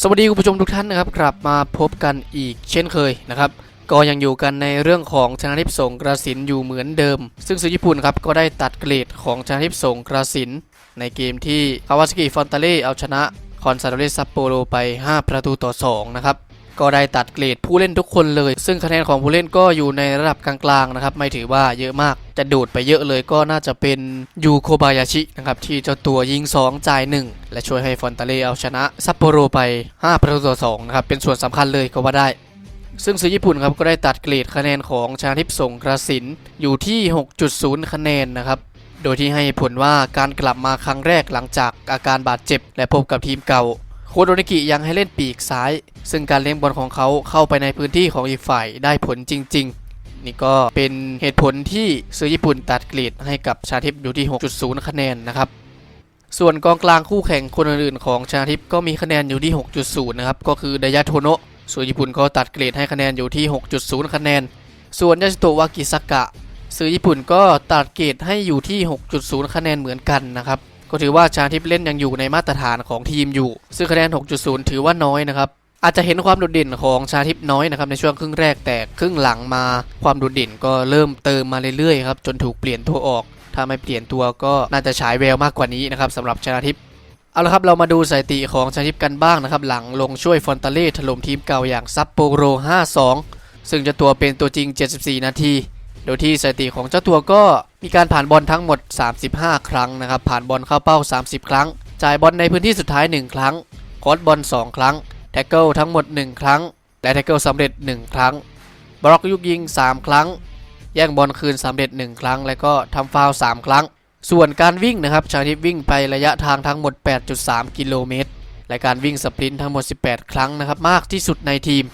สวัสดีคุณผู้ชมทุกท่านนะครับกลับมาพบกันอีกเช่นเคยนะครับก็ยังอยู่กันในเรื่องของชนะทิพย์สงกระสินอยู่เหมือนเดิม ซึ่งสื่อญี่ปุ่นครับก็ได้ตัดเกรดของชนะทิพย์สงกระสิน ในเกมที่คาวาสกิฟอนตาเล่เอาชนะคอนซาโดเรซัปโปโรไป 5 ประตูต่อ 2 นะครับ ก็ได้ตัดเกรดผู้เล่นทุกคนเลย ซึ่งคะแนนของผู้เล่นก็อยู่ในระดับกลางๆนะครับไม่ถือว่าเยอะมากจะโดดไปเยอะเลยก็น่าจะเป็นยูโคบายาชินะครับที่เจ้าตัวยิง 2 จ่าย 1 และช่วยให้ฟอนตาเล่เอาชนะซัปโปโรไป5ประตูต่อ2นะครับเป็นส่วนสำคัญเลยก็ว่าได้ซึ่งสื่อญี่ปุ่นครับก็ได้ตัดเกรดคะแนนของชาทิพย์สงกระสินอยู่ที่ 6.0 คะแนนนะครับ โดยที่ให้ผลว่าการกลับมาครั้งแรกหลังจากอาการบาดเจ็บ และพบกับทีมเก่า โคโดนิกิยังให้เล่นปีกซ้าย ซึ่งการเลี้ยงบอลของเขาเข้าไปในพื้นที่ของอีกฝ่ายได้ผลจริง ๆ นี่ก็เป็นเหตุผลที่ซื้อญี่ปุ่นตัดเกรดให้กับชาทิพย์อยู่ที่ 6.0 คะแนนนะครับส่วนกองกลางคู่แข่งคนอื่นๆของชาทิพย์ก็มีคะแนนอยู่ที่ 6.0 นะครับ ก็คือไดยะโทโนะส่วนญี่ปุ่นก็ตัดเกรดให้คะแนนอยู่ที่ 6.0 คะแนน ส่วนยาชิโตะวากิสากะซื้อญี่ปุ่นก็ตัดเกรดให้อยู่ที่ 6.0 คะแนนเหมือนกันนะครับ ก็ถือว่าชาทิพย์เล่นยังอยู่ในมาตรฐานของทีมอยู่ ซึ่งคะแนน 6.0 ถือว่าน้อยนะครับ อาจจะเห็นความโดดเด่นของชาทิพน้อยนะครับในช่วงครึ่งแรกแต่ครึ่งหลังมาความโดดเด่นก็เริ่มเติมมาเรื่อยๆครับจนถูกเปลี่ยนตัวออก ถ้าไม่เปลี่ยนตัวก็น่าจะฉายแววมากกว่านี้นะครับสำหรับชาทิพเอาละครับเรามาดูสถิติของชาทิพกันบ้างนะครับหลังลงช่วยฟอนตาเล่ถล่มทีมเก่าอย่างซัปโปโร 5-2 ซึ่งเจ้าตัวเป็นตัวจริง 74 นาทีโดยที่สถิติของเจ้าตัวก็มีการผ่านบอลทั้งหมด 35 ครั้งนะครับผ่านบอลเข้าเป้า 30 ครั้ง จ่ายบอลในพื้นที่สุดท้าย 1 ครั้งคอสบอล 2 ครั้ง แท็กเกิลทั้งหมด 1 ครั้ง และแท็กเกิลสำเร็จ 1 ครั้ง บล็อกยุกยิง 3 ครั้ง แย่งบอลคืนสำเร็จ 1 ครั้ง และก็ทำฟาว3ครั้ง ส่วนการวิ่งนะครับชาทิพวิ่งไประยะทางทั้งหมด 8.3 กิโลเมตร และการวิ่งสปรินต์ทั้งหมด 18 ครั้งนะครับมากที่สุดในทีม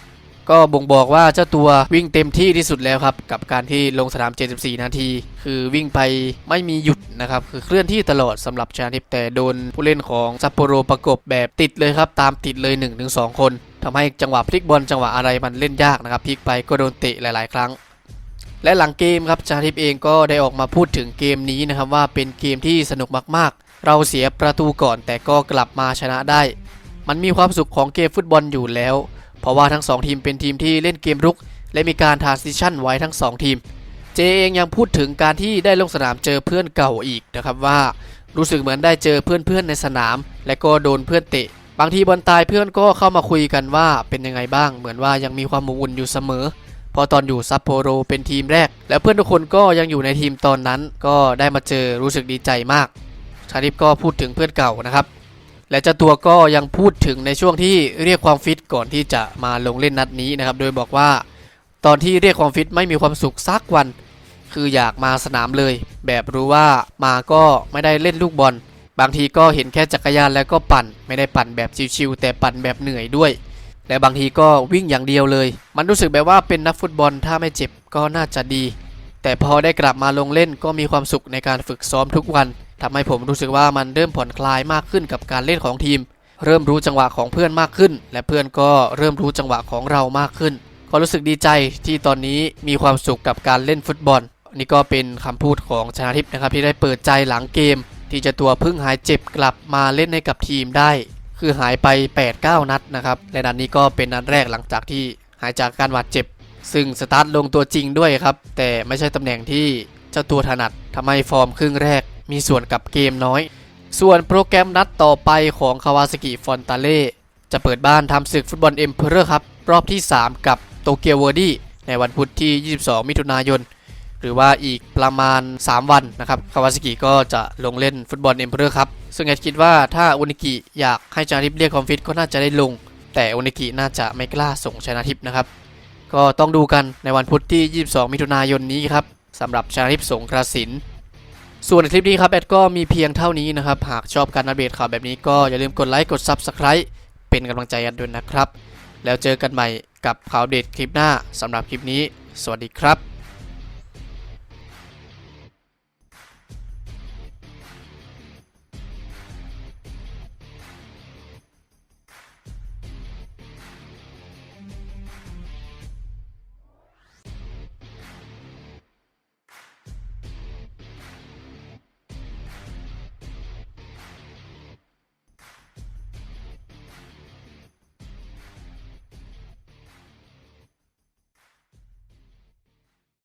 ก็บ่งบอกว่าเจ้าตัววิ่งเต็มที่ที่สุดแล้วครับ กับการที่ลงสนาม 74 นาที คือวิ่งไปไม่มีหยุดนะครับ คือเคลื่อนที่ตลอดสำหรับชาทิพแต่โดนผู้เล่นของซัปโปโรประกบแบบติดเลยครับ ตามติดเลย 1-2 คนทำให้จังหวะพลิกบอลจังหวะอะไรมันเล่นยากนะครับพลิกไปก็โดนเตะหลาย ๆ ครั้งและหลังเกมครับชาทิพเองก็ได้ออกมาพูดถึงเกมนี้นะครับว่าเป็นเกมที่สนุกมากๆ เราเสียประตูก่อนแต่ก็กลับมาชนะได้ มันมีความสุขของเกมฟุตบอลอยู่แล้ว เพราะว่าทั้ง 2 ทีมเป็นทีมที่เล่นเกมรุก และมีการทรานซิชันไว้ทั้ง 2 ทีม เจเองยังพูดถึงการที่ได้ลงสนามเจอเพื่อนเก่าอีกนะครับว่ารู้สึกเหมือนได้เจอเพื่อนๆในสนาม และก็โดนเพื่อนเตะ บางทีบอลตายเพื่อนก็เข้ามาคุยกันว่าเป็นยังไงบ้าง เหมือนว่ายังมีความอบอุ่นอยู่เสมอ พอตอนอยู่ซัปโปโรเป็นทีมแรก แล้วเพื่อนทุกคนก็ยังอยู่ในทีมตอนนั้น ก็ได้มาเจอรู้สึกดีใจมาก ชาลิปก็พูดถึงเพื่อนเก่านะครับ และเจ้าตัวก็ยังพูดถึงในช่วงที่เรียกความฟิตก่อนที่จะมาลงเล่นนัดนี้นะครับ โดยบอกว่าตอนที่เรียกความฟิตไม่มีความสุขสักวัน คืออยากมาสนามเลย แบบรู้ว่ามาก็ไม่ได้เล่นลูกบอล บางทีก็เห็นแค่จักรยานแล้วก็ปั่น ไม่ได้ปั่นแบบชิวๆแต่ปั่นแบบเหนื่อยด้วย และบางทีก็วิ่งอย่างเดียวเลย มันรู้สึกแบบว่าเป็นนักฟุตบอลถ้าไม่เจ็บก็น่าจะดี แต่พอได้กลับมาลงเล่นก็มีความสุขในการฝึกซ้อมทุกวัน ทำให้ผมรู้สึกว่ามันเริ่มผ่อนคลายมากขึ้นกับการเล่นของทีม เริ่มรู้จังหวะของเพื่อนมากขึ้น และเพื่อนก็เริ่มรู้จังหวะของเรามากขึ้น ก็รู้สึกดีใจที่ตอนนี้มีความสุขกับการเล่นฟุตบอลนี่ก็เป็นคำพูดของชนาทิพย์นะครับที่ได้เปิดใจหลังเกม ที่จะตัวพิ่งหายเจ็บกลับมาเล่นให้กับทีมได้ คือหายไป 8-9 นัดนะครับและนัดนี้ก็เป็นนัดแรกหลังจากที่หายจากการบาดเจ็บ ซึ่งสตาร์ทลงตัวจริงด้วยครับแต่ไม่ใช่ตำแหน่งที่เจ้าตัวถนัดทำให้ฟอร์มครึ่งแรก มีส่วนกับเกมน้อย ส่วนโปรแกรมนัดต่อไปของคาวาสกิฟอนตาเล่จะเปิดบ้านทำศึกฟุตบอลเอ็มเพอร์ครับรอบที่ 3 กับโตเกียวเวอร์ดี้ในวันพุธที่ 22 มิถุนายน หรือว่าอีกประมาณ 3 วันนะครับคาวาสกิก็จะลงเล่นฟุตบอลเอ็มเพอร์ครับซึ่งแอดคิดว่าถ้าอุนิกิอยากให้ชนาทิพเรียกความฟิตก็น่าจะได้ลง แต่อุนิกิน่าจะไม่กล้าส่งชนาทิพนะครับก็ต้องดูกันในวันพุธที่ 22 มิถุนายนนี้ครับสำหรับชนาทิพสงกระสิน ส่วนในคลิปนี้ครับแอดก็มีเพียงเท่านี้นะครับ หากชอบการอัปเดตข่าวแบบนี้ก็อย่าลืมกดไลค์กด Subscribe เป็นกำลังใจกันด้วยนะครับ แล้วเจอกันใหม่กับข่าวอัปเดตคลิปหน้าสำหรับคลิปนี้ สวัสดีครับ